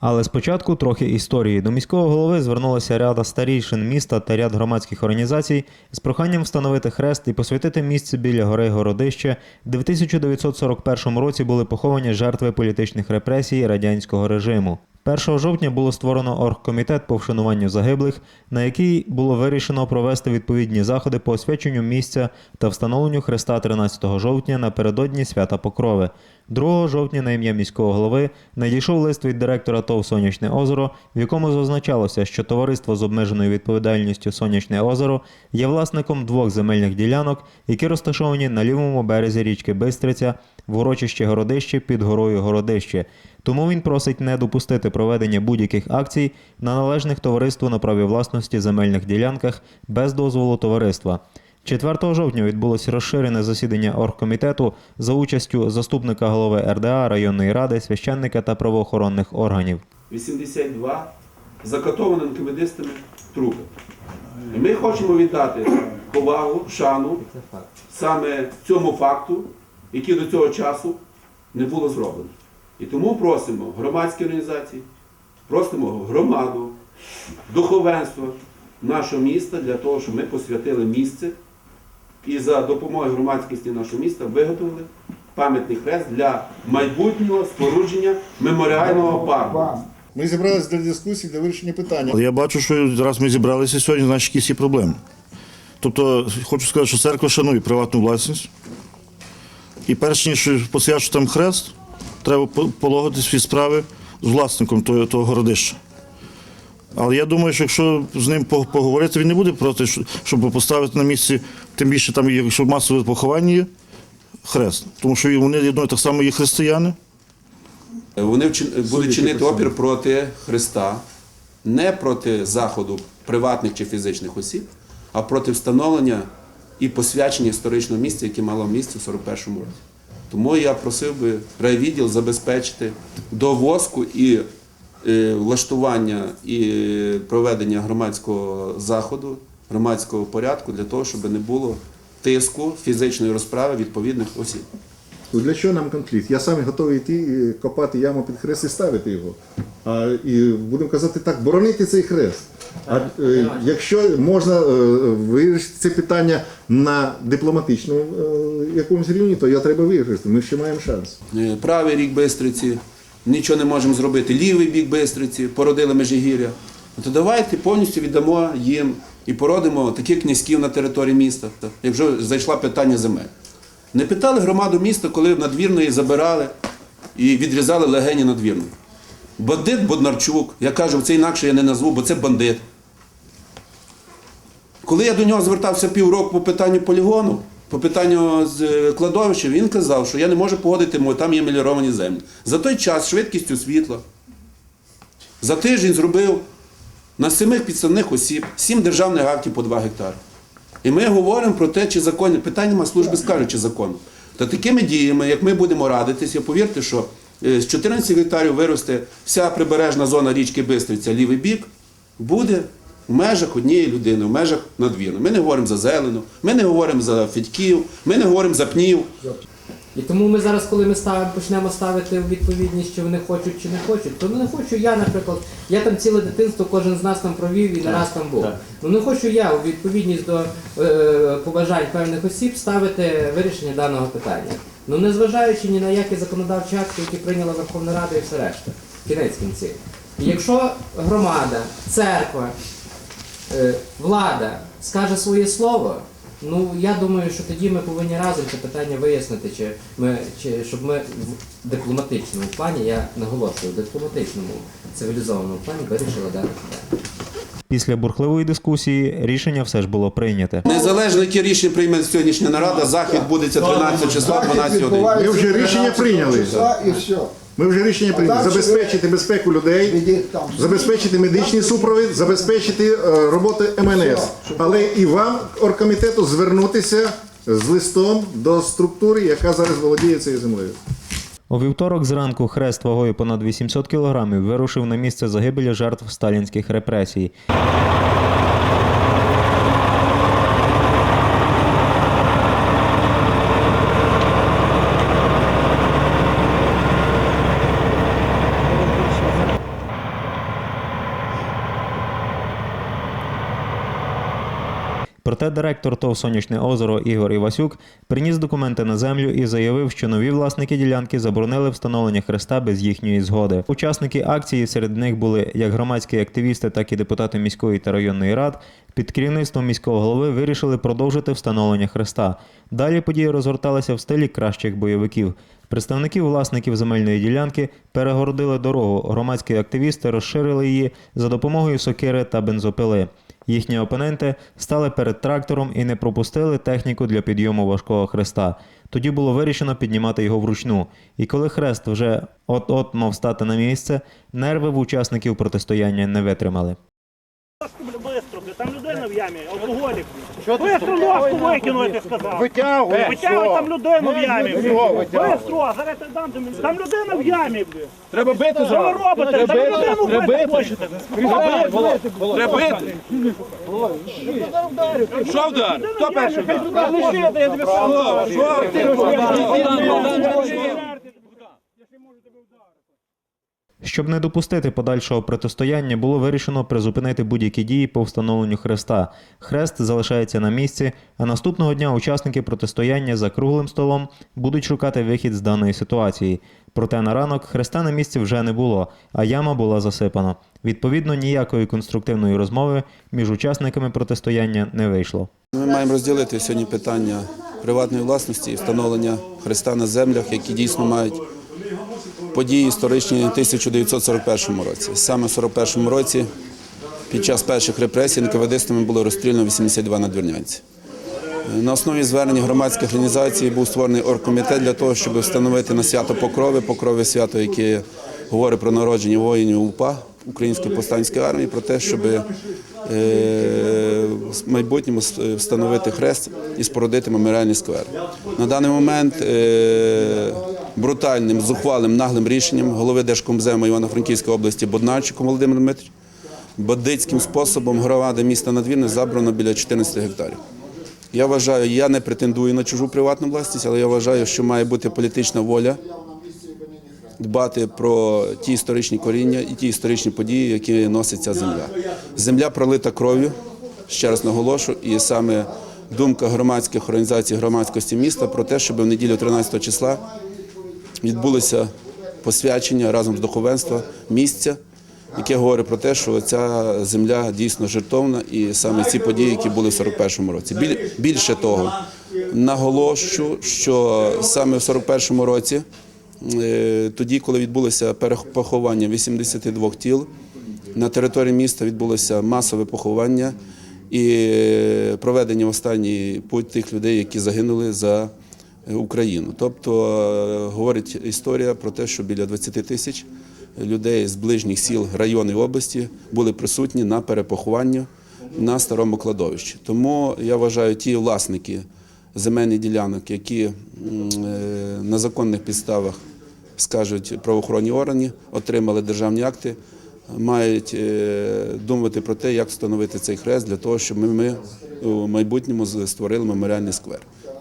Але спочатку трохи історії. До міського голови звернулася ряда старійшин міста та ряд громадських організацій з проханням встановити хрест і посвятити місце біля гори Городище, де в 1941 році були поховані жертви політичних репресій радянського режиму. 1 жовтня було створено оргкомітет по вшануванню загиблих, на який було вирішено провести відповідні заходи по освяченню місця та встановленню хреста 13 жовтня напередодні свята Покрови. 2 жовтня на ім'я міського голови надійшов лист від директора ТОВ Сонячне озеро, в якому зазначалося, що товариство з обмеженою відповідальністю Сонячне озеро є власником двох земельних ділянок, які розташовані на лівому березі річки Бистриця в урочищі Городище під горою Городище. Тому він просить не допустити проведення будь-яких акцій на належних товариству на праві власності земельних ділянках без дозволу товариства. 4 жовтня відбулося розширене засідання оргкомітету за участю заступника голови РДА районної ради, священника та правоохоронних органів. 82 закатовані анкомедистами трупи. І ми хочемо віддати повагу, шану саме цьому факту, який до цього часу не було зроблено. І тому просимо громадські організації, просимо громаду, духовенство нашого міста для того, щоб ми посвятили місце і за допомогою громадськості нашого міста виготовили пам'ятний хрест для майбутнього спорудження меморіального парку. Ми зібралися для дискусії, для вирішення питання. Але я бачу, що раз ми зібралися сьогодні, значить якісь є проблеми. Тобто, хочу сказати, що церква шанує приватну власність. І перш ніж посвячувати там хрест, треба по- полагодити свої справи з власником того, того городища. Але я думаю, що якщо з ним поговорити, він не буде проти, що- щоб поставити на місці, тим більше там, є, якщо масове поховання є, хрест. Тому що вони, думаю, так само є християни. Вони будуть чинити опір проти Христа, не проти заходу приватних чи фізичних осіб, а проти встановлення і посвячення історичного місця, яке мало місце в 41-му році. Тому я просив би райвідділ забезпечити до воску і е, влаштування і проведення громадського заходу, громадського порядку для того, щоб не було тиску фізичної розправи відповідних осіб. Ну, Для чого нам конфлікт? Я сам готовий йти копати яму під хрест і ставити його. А, і будемо казати так, боронити цей хрест. А е, якщо можна е, вирішити це питання на дипломатичному е, якомусь рівні, то його треба вирішити. Ми ще маємо шанс. Е, правий рік Бистриці, нічого не можемо зробити. Лівий бік Бистриці, породили Межигір'я. Ну, То давайте повністю віддамо їм і породимо таких князьків на території міста, як вже зайшла питання земель. Не питали громаду міста, коли надвірної забирали і відрізали легені надвірної. Бандит Боднарчук, я кажу, це інакше я не назву, бо це бандит. Коли я до нього звертався півроку по питанню полігону, по питанню з е, кладовища, він казав, що я не можу погодити, бо там є меліровані землі. За той час швидкістю світла за тиждень зробив на семи підставних осіб сім державних актів по 2 гектари. І ми говоримо про те, чи законно. Питання нема, служби скажуть, чи законно. Та такими діями, як ми будемо радитися, повірте, що е, з 14 гектарів виросте вся прибережна зона річки Бистриця, лівий бік, буде в межах однієї людини, в межах надвірної. Ми не говоримо за зелену, ми не говоримо за фідьків, ми не говоримо за пнів. І тому ми зараз, коли ми ставимо, почнемо ставити у відповідність, чи вони хочуть чи не хочуть, то не хочу я, наприклад, я там ціле дитинство, кожен з нас там провів і не раз там був. Ну не хочу я у відповідність до е, побажань певних осіб ставити вирішення даного питання. Ну незважаючи ні на які законодавчі акти, які прийняла Верховна Рада і все решта. Кінець кінців. І якщо громада, церква, е, влада скаже своє слово, ну я думаю, що тоді ми повинні разом це питання вияснити, чи ми чи щоб ми в дипломатичному плані, я наголошую, в дипломатичному цивілізованому плані вирішили дане питання. Після бурхливої дискусії рішення все ж було прийняте. Незалежно, які рішення прийме сьогоднішня нарада, захід буде 13 числа, 12 годин. Ми вже рішення прийняли. І все. Ми вже рішення прийняли. Забезпечити безпеку людей, там. забезпечити медичний супровід, забезпечити е, роботу МНС. Але і вам, оргкомітету, звернутися з листом до структури, яка зараз володіє цією землею. У вівторок зранку хрест вагою понад 800 кілограмів вирушив на місце загибелі жертв сталінських репресій. Проте директор ТОВ Сонячне озеро Ігор Івасюк приніс документи на землю і заявив, що нові власники ділянки заборонили встановлення хреста без їхньої згоди. Учасники акції серед них були як громадські активісти, так і депутати міської та районної рад. Під керівництвом міського голови вирішили продовжити встановлення хреста. Далі події розгорталися в стилі кращих бойовиків. Представників власників земельної ділянки перегородили дорогу. Громадські активісти розширили її за допомогою сокири та бензопили. Їхні опоненти стали перед трактором і не пропустили техніку для підйому важкого хреста. Тоді було вирішено піднімати його вручну. І коли хрест вже от-от мав стати на місце, нерви в учасників протистояння не витримали. Там людина в ямі, алкоголік. Бистро ножку викину, я ти сказав. Витягуй, Витягуй там людину в ямі. Що витягуй? Бистро, зараз я дам тобі. Там людина в ямі. бля. Треба бити Що ви робите? Там людину Треба бити бити. хочете. Треба бити. Що вдар? Хто перший вдар? Лишити, я тобі сказав. Що ти Щоб не допустити подальшого протистояння, було вирішено призупинити будь-які дії по встановленню хреста. Хрест залишається на місці, а наступного дня учасники протистояння за круглим столом будуть шукати вихід з даної ситуації. Проте на ранок хреста на місці вже не було, а яма була засипана. Відповідно, ніякої конструктивної розмови між учасниками протистояння не вийшло. Ми маємо розділити сьогодні питання приватної власності і встановлення хреста на землях, які дійсно мають події історичні в 1941 році. Саме в 1941 році, під час перших репресій, НКВДстами було розстріляно 82 надвірнянці. На основі звернень громадських організацій був створений оргкомітет для того, щоб встановити на свято Покрови, Покрови свято, яке говорить про народження воїнів УПА Української повстанської армії, про те, щоб е, в майбутньому встановити хрест і спорудити меморіальний сквер. На даний момент е, брутальним, зухвалим, наглим рішенням голови Держкомзему Івано-Франківської області Боднарчиком Володимиром Дмитровичем бандитським способом громада міста Надвірне забрано біля 14 гектарів. Я вважаю, я не претендую на чужу приватну власність, але я вважаю, що має бути політична воля дбати про ті історичні коріння і ті історичні події, які носить ця земля. Земля пролита кров'ю, ще раз наголошу, і саме думка громадських організацій громадськості міста про те, щоб в неділю 13 числа відбулося посвячення разом з духовенством місця, яке говорить про те, що ця земля дійсно жертовна, і саме ці події, які були в 41-му році. Більше того, наголошу, що саме в 41-му році, е, тоді, коли відбулося перепоховання 82 тіл, на території міста відбулося масове поховання і е, проведення в останній путь тих людей, які загинули за Україну. Тобто е, говорить історія про те, що біля 20 тисяч людей з ближніх сіл районів області були присутні на перепохованні на старому кладовищі. Тому я вважаю, ті власники земельних ділянок, які е, на законних підставах скажуть правоохоронні органи, отримали державні акти, мають е, думати про те, як встановити цей хрест для того, щоб ми, у майбутньому створили меморіальний сквер.